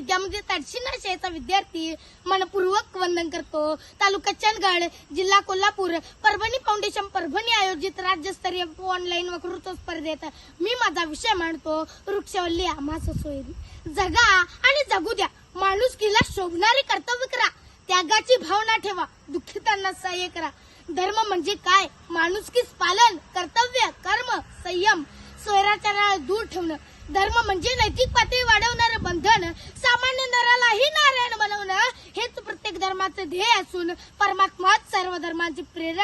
शाळेमध्ये शाळेचा विद्यार्थी मनपूर्वक वंदन करतो. तालुका चंदगड जिल्हा कोल्हापूर परभणी फाउंडेशन परभणी आयोजित राज्यस्तरीय ऑनलाईन वक्तृत्व स्पर्धेत मी माझा विषय मांडतो. वृक्षवल्ली आम्हा सोयरी जगा आणि जगू द्या. माणुसकीला शोभणारे कर्तव्य करा. त्यागाची भावना ठेवा. दुःखितांना सहाय्य करा. धर्म म्हणजे काय? माणुसकीस पालन कर्तव्य कर्म संयम. स्वैराचाराला दूर ठेवणं. धर्म म्हणजे नैतिक पातळी वाढवणं.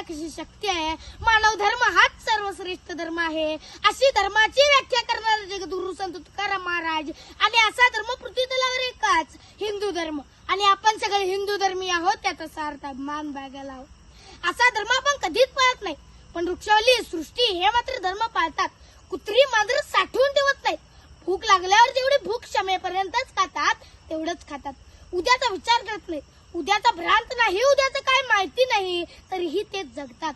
धर्मांची शक्ती आहे? मानव धर्म हाच सर्वश्रेष्ठ धर्म आहे. अशी धर्माची व्याख्या करणारे जगद्गुरु संत तुकाराम महाराज आणि असा धर्म पृथ्वी तलावर एकाच हिंदू धर्म. आणि आपण सगळे हिंदू धर्मी आहोत त्याचा सार्थ मान बागायला आहोत असा धर्म आपण कधीच पाळत नाही. पण वृक्षावली सृष्टी हे मात्र धर्म पाळतात. कुत्री मांजर साठवून ठेवत नाहीत भूक लागल्यावर जेवढी भूक क्षमेपर्यंतच खातात तेवढंच खातात. उद्याचा विचार करत नाही. उद्याचा भ्रांत नाही उद्याचं काय माहिती नाही. तरीही ते जगतात.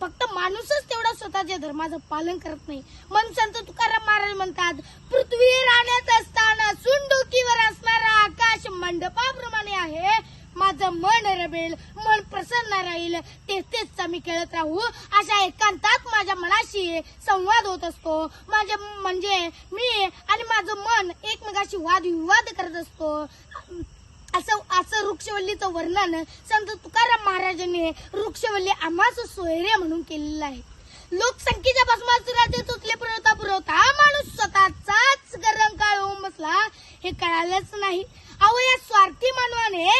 फक्त माणूसच तेवढा स्वतःच्या धर्माचं पालन करत नाही. मन संत तुकाराम महाराज म्हणतात पृथ्वी राहण्यात असताना सुंडुकीवर असणारा आकाश मंडपाप्रमाणे आहे. माझं मन रमेल मन प्रसन्न राहील. तेच तेच आम्ही खेळत राहू. अशा एकांतात माझ्या मनाशी संवाद होत असतो. माझे म्हणजे मी आणि माझं मन एकमेकाशी वादविवाद करत असतो. असं असं वृक्षवल्लीचं वर्णन संत तुकाराम महाराजांनी वृक्षवल्ली आम्हास सोयरे म्हणून केलेलं आहे. लोकसंख्येच्या भस्मासुराचे तुटले पुरवता पुरवता माणूस स्वतःचाच गरम काळ होऊन बसला हे कळालंच नाही. अहो या स्वार्थी मानवाने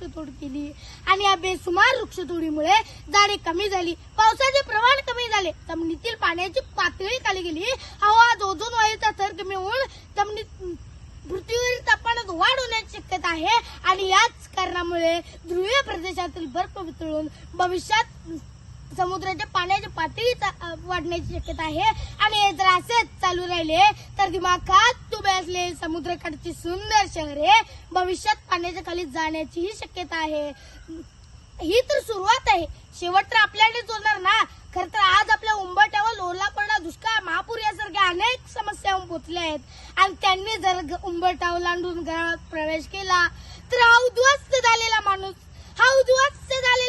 वृक्षतोड केली. आणि या बेसुमार वृक्षतोडीमुळे झाडे कमी झाली पावसाचे प्रमाण कमी झाले. जमिनीतील पाण्याची पातळी खाली गेली. हवा ओझोन वायूचा थर कमी होऊन जमिनीत पृथ्वीवरील तापमानात वाढ होण्याची शक्यता आहे. आणि याच कारणामुळे ध्रुवीय प्रदेशातील बर्फ वितळून भविष्यात समुद्राच्या पाण्याची पातळी वाढण्याची शक्यता आहे. आणि हे जर असेच चालू राहिले तर दिमाखात उभे असले समुद्रकाठची सुंदर शहरे भविष्यात पाण्याच्या खाली जाण्याचीही शक्यता आहे. ही तर सुरुवात आहे. शेवट तर आपल्याकडेच होणार ना. खर तर आज आपल्या उंबरट्यावर ओला पडला दुष्काळ महापूर यासारख्या अनेक समस्या पोचल्या आहेत. आणि त्यांनी जर ग- लांडून घरात प्रवेश केला तर हा उद्ध्वस्त झालेला माणूस हा उद्ध्वस्त झालेला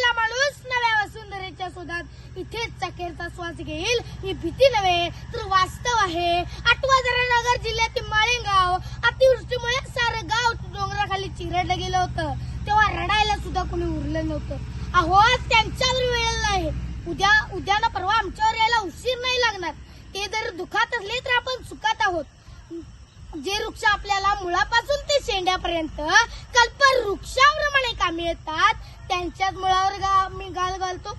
ही भीती नव्हे तर वास्तव आहे. आठवा जरा नगर जिल्ह्यातील माळेगाव. अतिवृष्टीमुळे सारं गाव डोंगराखाली चिरडलं गेलं होतं. तेव्हा रडायला सुद्धा कोणी उरलं नव्हतं. अहो आज त्यांच्यावर वेळ नाही. उद्या उद्या ना परवा आमच्यावर यायला उशीर नाही लागणार. ते जर दुखात असले तर आपण सुखात आहोत. जे वृक्ष आपल्याला मुळापासून ते शेंड्यापर्यंत कल्प वृक्षाप्रमाणे कामी येतात त्यांच्याच मुळावर गा मी गाल घालतो.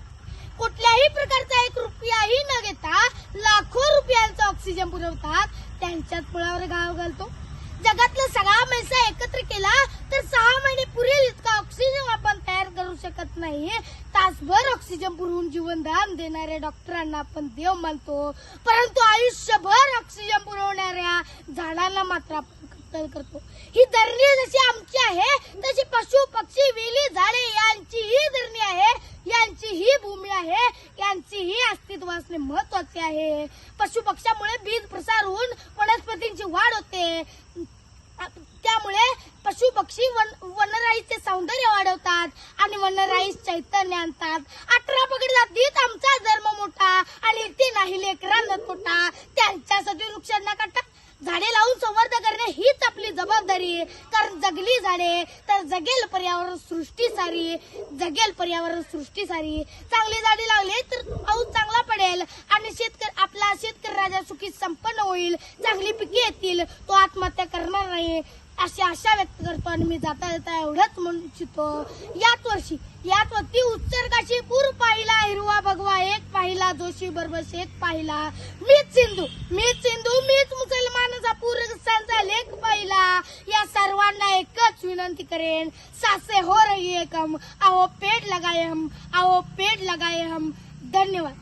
कुठल्याही प्रकारचा एक रुपयाही न घेता लाखो रुपयांचा ऑक्सिजन पुरवतात. त्यांच्याच मुळावर गाव घालतो. जगातला सगळा पैसा एकत्र केला तर सहा महिने पुरेल इतका ऑक्सिजन आपण तयार करू शकत नाही. तासभर ऑक्सिजन पुरवून जीवनदान देणाऱ्या डॉक्टरांना आपण देव मानतो. परंतु आयुष्यभर ऑक्सिजन पुरवणाऱ्या झाडांना मात्र आपण कत्तल करतो. ही धरणी जशी आमची आहे तशी पशु पक्षी वेली झाडे या ही धरणी आहे यांची ही भूमी आहे यांची ही अस्तित्व असणे महत्त्वाचे आहे. पशु बीज प्रसार होऊन वनस्पतींची वाढ होते. त्यामुळे पशु पक्षी वन वनराईचे सौंदर्य वाढवतात आणि वनराई चैतन्य आणतात. अठरा पगडी जातीत आमचा धर्म मोठा आणि ते नाही लेकरांना तोटा. त्यांच्यासाठी वृक्षांना झाडे लावून संवर्धन करणे हीच आपली जबाबदारी. आहे कारण जगली झाडे तर जगेल पर्यावरण सृष्टी सारी. जगेल पर्यावरण सृष्टी सारी. चांगली झाडे लावली तर पाऊस चांगला पडेल आणि शेतकरी आपला शेतकरी राजा सुखी संपन्न होईल. चांगली पिके येतील तो आत्महत्या करणार नाही. अशी आशा व्यक्त करतो आणि मी जाता जाता एवढंच म्हणू इच्छितो. याच वर्षी याच वरती उत्सर्गाशी पूर पाहिला हिरवा भगवा एक पाहिला जोशी बरोबर एक पाहिला. मीच सिंधू मीच सिंधू मीच मुसलमानाचा पूरचा लेख पाहिला. या सर्वांना एकच विनंती करेन सासे हो रही एकम आहो पेट लगाय हम आहो पेट लगाय हम. धन्यवाद.